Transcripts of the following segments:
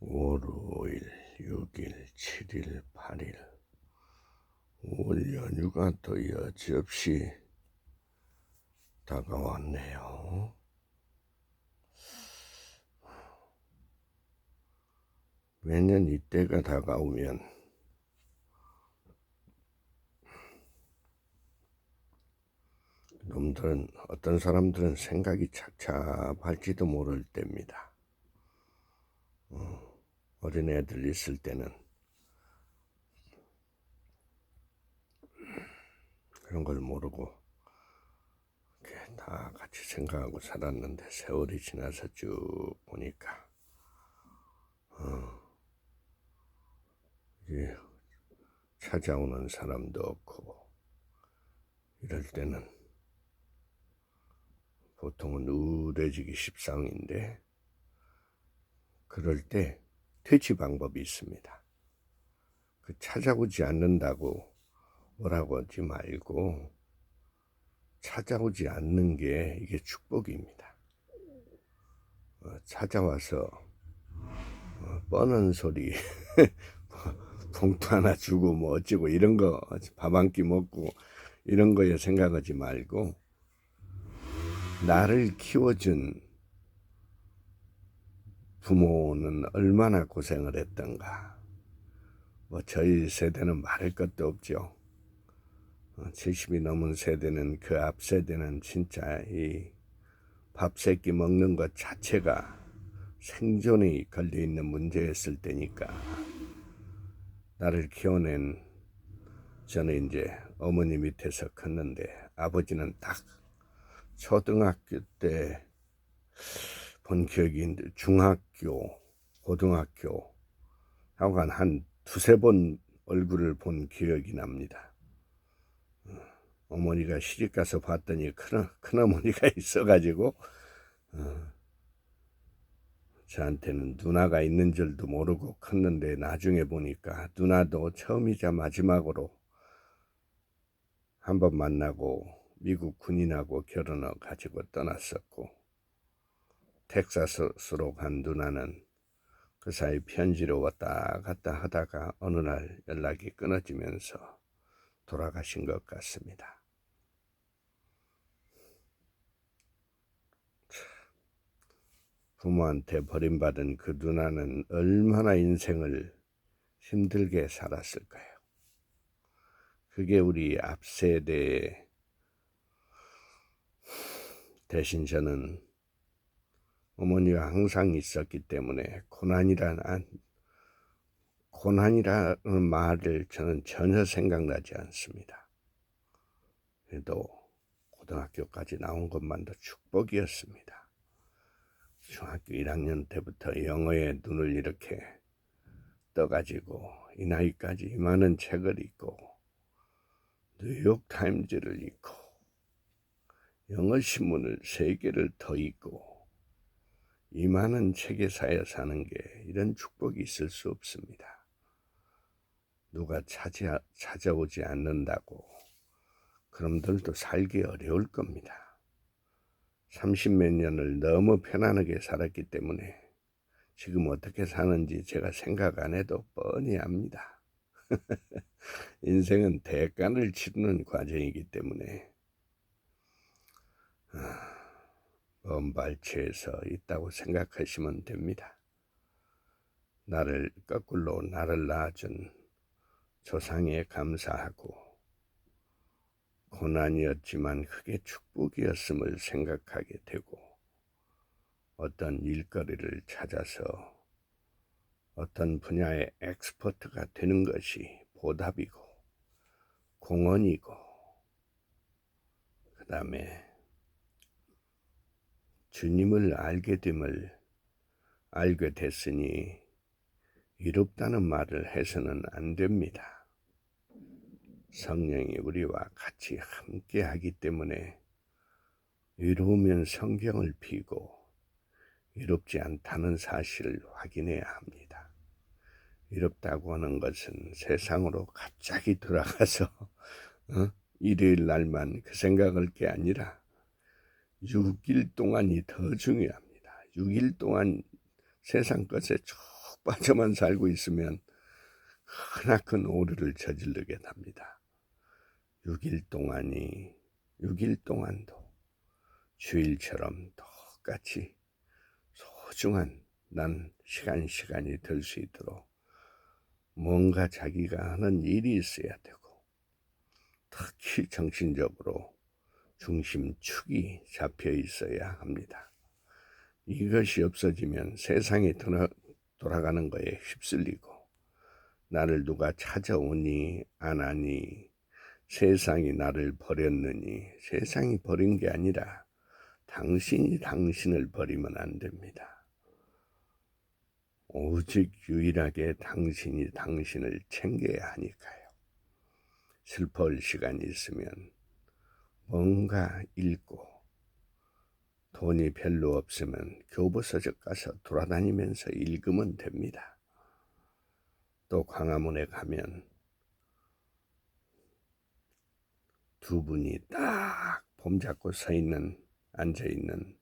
5월 5일, 6일, 7일, 8일 5월 연휴가 또 여지없이 다가왔네요. 매년 이때가 다가오면 놈들은 어떤 사람들은 생각이 착잡할지도 모를 때입니다. 어린 애들 있을 때는 그런 걸 모르고 이렇게 다 같이 생각하고 살았는데 세월이 지나서 쭉 보니까 어, 이제 찾아오는 사람도 없고 이럴 때는 보통은 우울해지기 십상인데 그럴 때 퇴치 방법이 있습니다. 그 찾아오지 않는다고 뭐라고 하지 말고 찾아오지 않는 게 이게 축복입니다. 어, 찾아와서 어, 뻔한 소리 봉투 하나 주고 뭐 어찌고 이런 거 밥 한 끼 먹고 이런 거에 생각하지 말고 나를 키워준 부모는 얼마나 고생을 했던가. 뭐 저희 세대는 말할 것도 없죠. 70이 넘은 세대는 그 앞 세대는 진짜 이 밥 세끼 먹는 것 자체가 생존이 걸려 있는 문제였을 때니까 나를 키워낸 저는 이제 어머니 밑에서 컸는데 아버지는 딱 초등학교 때 본 기억이 있는데 중학교, 고등학교 하여간 한 두세 번 얼굴을 본 기억이 납니다. 어, 어머니가 시집 가서 봤더니 큰, 큰어머니가 있어가지고 어, 저한테는 누나가 있는 줄도 모르고 컸는데 나중에 보니까 누나도 처음이자 마지막으로 한 번 만나고 미국 군인하고 결혼을 가지고 떠났었고 텍사스로 간 누나는 그 사이 편지로 왔다 갔다 하다가 어느 날 연락이 끊어지면서 돌아가신 것 같습니다. 부모한테 버림받은 그 누나는 얼마나 인생을 힘들게 살았을까요? 그게 우리 앞세대 대신 저는 어머니가 항상 있었기 때문에 고난이란 고난이라는 말을 저는 전혀 생각나지 않습니다. 그래도 고등학교까지 나온 것만도 축복이었습니다. 중학교 1학년 때부터 영어에 눈을 이렇게 떠가지고 이 나이까지 많은 책을 읽고 뉴욕 타임즈를 읽고 영어 신문을 세 개를 더 읽고 이 많은 책에사에 사는 게 이런 축복이 있을 수 없습니다. 누가 찾아, 찾아오지 않는다고 그럼들도 살기 어려울 겁니다. 30몇 년을 너무 편안하게 살았기 때문에 지금 어떻게 사는지 제가 생각 안 해도 뻔히 압니다. 인생은 대가를 치르는 과정이기 때문에 아, 엄발치에서 있다고 생각하시면 됩니다. 나를 거꾸로 나를 낳아준 조상에 감사하고 고난이었지만 그게 축복이었음을 생각하게 되고 어떤 일거리를 찾아서 어떤 분야의 엑스퍼트가 되는 것이 보답이고 공헌이고 그 다음에 주님을 알게 됨을 알게 됐으니 이롭다는 말을 해서는 안 됩니다. 성령이 우리와 같이 함께 하기 때문에 이로우면 성경을 피고 이롭지 않다는 사실을 확인해야 합니다. 이롭다고 하는 것은 세상으로 갑자기 돌아가서 어? 일요일 날만 그 생각할 게 아니라 6일 동안이 더 중요합니다. 6일 동안 세상 것에 쭉 빠져만 살고 있으면 크나큰 오류를 저지르게 됩니다. 6일 동안이 6일 동안도 주일처럼 똑같이 소중한 난 시간 시간이 될 수 있도록 뭔가 자기가 하는 일이 있어야 되고 특히 정신적으로 중심축이 잡혀 있어야 합니다. 이것이 없어지면 세상이 돌아- 돌아가는 거에 휩쓸리고 나를 누가 찾아오니 안 하니 세상이 나를 버렸느니 세상이 버린 게 아니라 당신이 당신을 버리면 안 됩니다. 오직 유일하게 당신이 당신을 챙겨야 하니까요. 슬퍼할 시간이 있으면 뭔가 읽고 돈이 별로 없으면 교보서적 가서 돌아다니면서 읽으면 됩니다. 또 광화문에 가면 두 분이 딱 봄 잡고 서 있는 앉아 있는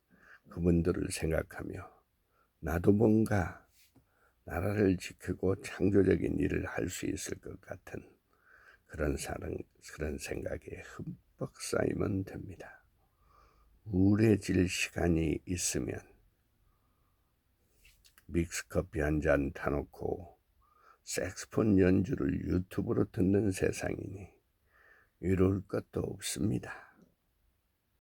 그분들을 생각하며 나도 뭔가 나라를 지키고 창조적인 일을 할 수 있을 것 같은 그런 사랑 그런 생각에 흠 뻑 쌓이면 됩니다. 우울해질 시간이 있으면 믹스커피 한 잔 타놓고 색스폰 연주를 유튜브로 듣는 세상이니 이룰 것도 없습니다.